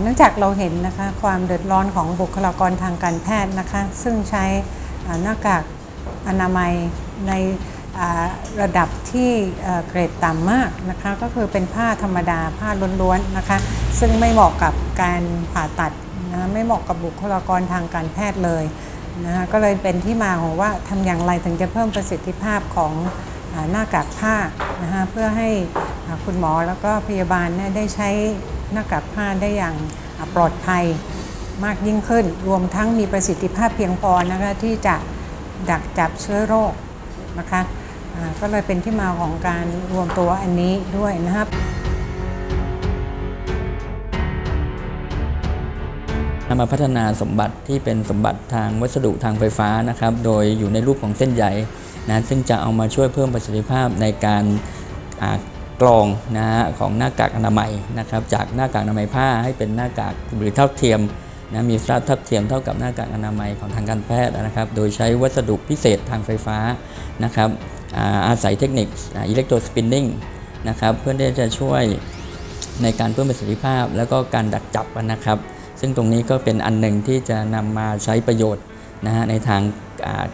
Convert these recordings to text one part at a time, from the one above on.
เนื่องจากเราเห็นนะคะความเดือดร้อนของบุคลากรทางการแพทย์นะคะซึ่งใช้หน้ากากอนามัยในระดับที่เกรดต่ำมากนะคะก็คือเป็นผ้าธรรมดาผ้าล้วนๆนะคะซึ่งไม่เหมาะกับการผ่าตัดนะไม่เหมาะกับบุคลากรทางการแพทย์เลยนะคะก็เลยเป็นที่มาของว่าทำอย่างไรถึงจะเพิ่มประสิทธิภาพของหน้ากากผ้านะคะเพื่อให้คุณหมอแล้วก็พยาบาลเนี่ยได้ใช้ หน้ากากผ้าได้อย่างปลอดภัยมากยิ่งขึ้น รวมทั้งมีประสิทธิภาพเพียงพอนะคะที่จะดักจับเชื้อโรคนะคะก็เลยเป็นที่มาของการรวมตัวอันนี้ด้วยนะครับนำมาพัฒนาสมบัติที่เป็นสมบัติทางวัสดุทางไฟฟ้านะครับ โดยอยู่ในรูปของเส้นใยนะซึ่งจะเอามาช่วยเพิ่มประสิทธิภาพในการอ่า กรองนะฮะของหน้ากากอนามัยนะครับจากหน้ากากอนามัยผ้าให้เป็นหน้ากากหรือเท่าเทียมนะมีสตราทับเทียมเท่ากับหน้ากากอนามัยของทางการแพทย์นะครับ โดยใช้วัสดุพิเศษทางไฟฟ้านะครับอาศัยเทคนิคอิเล็กโทรสปินนิ่งนะครับเพื่อที่จะช่วยในการเพิ่มประสิทธิภาพ แล้วก็การดักจับนะครับ ซึ่งตรงนี้ก็เป็นอันหนึ่งที่จะนำมาใช้ประโยชน์นะฮะในทาง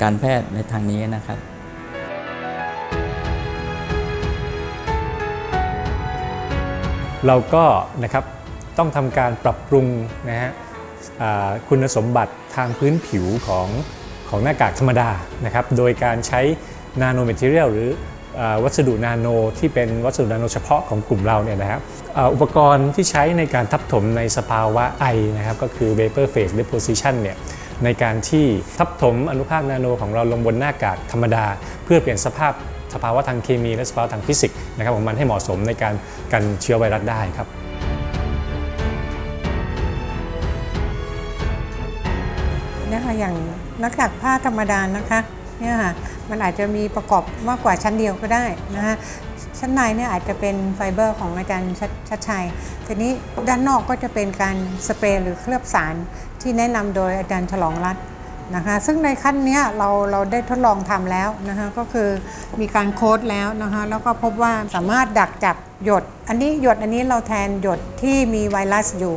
การแพทย์ในทางนี้นะครับ เราก็นะครับต้องทำการปรับปรุงนะฮะคุณสมบัติทางพื้นผิวของของหน้ากากธรรมดานะครับ โดยการใช้นาโน m ม t เ r ียลหรือวัสดุนาโนที่เป็นวัสดุนาโนเฉพาะของกลุ่มเราเนี่ยนะครับอุปกรณ์ที่ใช้ในการทับถมในสภาวะไอนะครับก็คือ vapor phase deposition เนี่ยในการที่ทับถมอนุภาคนาโนของเราลงบนหน้ากากธรรมดา เพื่อเปลี่ยนสภาพ สภาวะทางเคมี และสภาวะทางฟิสิกส์นะครับของมันให้เหมาะสมในการกันเชื้อไวรัสได้ครับเนี่ยค่ะอย่างหน้ากากผ้าธรรมดานะคะเนี่ยค่ะมันอาจจะมีประกอบมากกว่าชั้นเดียวก็ได้นะคะชั้นในเนี่ยอาจจะเป็นไฟเบอร์ของอาจารย์ชัดชัดชัยทีนี้ด้านนอกก็จะเป็นการสเปรย์หรือเคลือบสารที่แนะนำโดยอาจารย์ฉลองรัตน์ นะคะซึ่งในขั้นเนี้ยเราเราได้ทดลองทำแล้วนะคะก็คือมีการโค้ดแล้วนะคะแล้วก็พบว่าสามารถดักจับหยด อันนี้หยดอันนี้เราแทนหยดที่มีไวรัสอยู่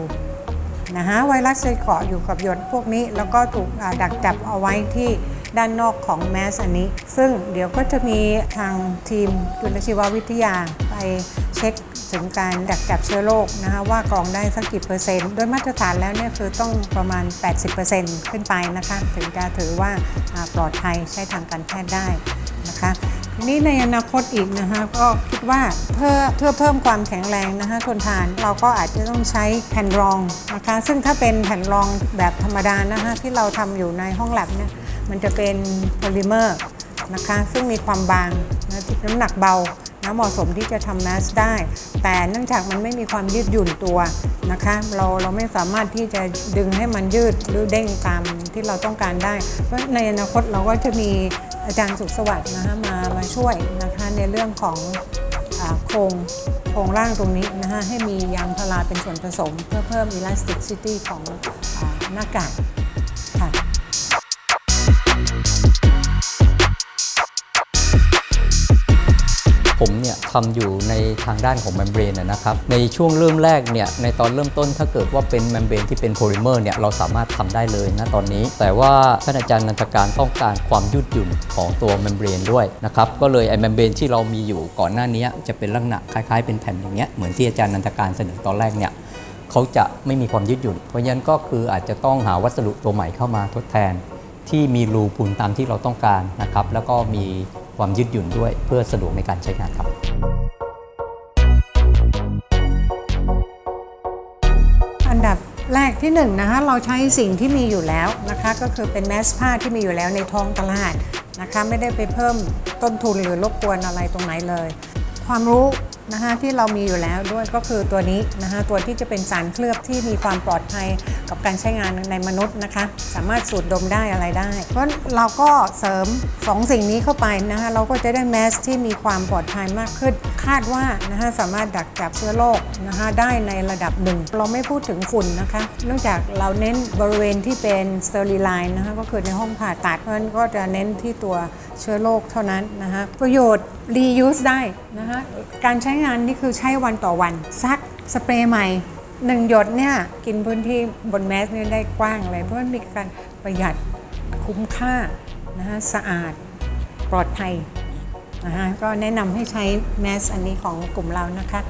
นะฮะไวรัสจะเกาะอยู่กับหยดพวกนี้ แล้วก็ถูกดักจับเอาไว้ที่ด้านนอกของแมสอันนี้ ซึ่งเดี๋ยวก็จะมีทางทีมจุลชีววิทยาไป เช็คถึงการดักจับเชื้อโรคนะคะว่ากรองได้สักกี่เปอร์เซ็นต์ โดยมาตรฐานแล้วเนี่ยคือต้องประมาณ 80%ขึ้นไปนะคะถึงจะถือว่าปลอดภัยใช้ทางการแพทย์ได้นะคะทีนี้ในอนาคตอีกนะคะก็คิดว่าเพื่อเพื่อเพิ่มความแข็งแรงนะคะทนทานเราก็อาจจะต้องใช้แผ่นรองนะคะซึ่งถ้าเป็นแผ่นรองแบบธรรมดานะคะที่เราทำอยู่ในห้องแลบเนี่ยมันจะเป็นโพลิเมอร์นะคะซึ่งมีความบางนะน้ำหนักเบา นะเหมาะสมที่จะทำแมสได้ แต่เนื่องจากมันไม่มีความยืดหยุ่นตัวนะคะ เราเราไม่สามารถที่จะดึงให้มันยืดหรือเด้งตามที่เราต้องการได้ เพราะในอนาคตเราก็จะมีอาจารย์สุขสวัสดิ์นะคะมามาช่วยนะคะในเรื่องของโครงโครงร่างตรงนี้นะคะให้มียางพาราเป็นส่วนผสม เพื่อเพิ่ม elasticity ของอหน้ากาก ผมเนี่ยทำอยู่ในทางด้านของแมมเบรนนะครับ ในช่วงเริ่มแรกเนี่ยในตอนเริ่มต้นถ้าเกิดว่าเป็นแมมเบรนที่เป็นโพลิเมอร์เนี่ยเราสามารถทำได้เลยนะตอนนี้ แต่ว่าท่านอาจารย์นันทการต้องการความยืดหยุ่นของตัวแมมเบรนด้วยนะครับก็เลยไอ้แมมเบรนที่เรามีอยู่ก่อนหน้านี้จะเป็นลักษณะคล้ายๆเป็นแผ่นอย่างเงี้ยเหมือนที่อาจารย์นันทการเสนอตอนแรกเนี่ยเขาจะไม่มีความยืดหยุ่น เพราะฉะนั้นก็คืออาจจะต้องหาวัสดุตัวใหม่เข้ามาทดแทน ที่มีรูพุนตามที่เราต้องการนะครับแล้วก็มี ความยืดหยุ่นด้วยเพื่อสะดวกในการใช้งานครับอันดับแรกที่1นงนะคะเราใช้สิ่งที่มีอยู่แล้วนะคะก็คือเป็นแมสผ้าที่มีอยู่แล้วในท้องตลาดนะคะไม่ได้ไปเพิ่มต้นทุนหรือรบกวนอะไรตรงไหนเลย ความรู้นะคะที่เรามีอยู่แล้วด้วยก็คือตัวนี้นะคะตัวที่จะเป็นสารเคลือบที่มีความปลอดภัยกับการใช้งานในมนุษย์นะคะ สามารถสูดดมได้อะไรได้ เพราะเราก็เสริม2สิ่งนี้เข้าไปนะคะเราก็จะได้แมสที่มีความปลอดภัยมากขึ้น คาดว่านะคะสามารถดักจับเชื้อโรคนะคะได้ในระดับหนึ่ง เราไม่พูดถึงฝุ่นนะคะเนื่องจากเราเน้นบริเวณที่เป็นสเตอริไลน์นะคะก็คือในห้องผ่าตัดเพราะฉะนั้นก็จะเน้นที่ตัวเชื้อโรคเท่านั้นนะคะประโยชน์ reuse ได้นะคะการใช้งานนี่คือใช้วันต่อวัน ซักสเปรย์ใหม่หนึ่งหยดเนี่ยกินพื้นที่บนแมสเนี่ยได้กว้างเลยเพราะมันมีการประหยัดคุ้มค่านะฮะสะอาดปลอดภัยนะฮะก็แนะนำให้ใช้แมสอันนี้ของกลุ่มเรานะคะ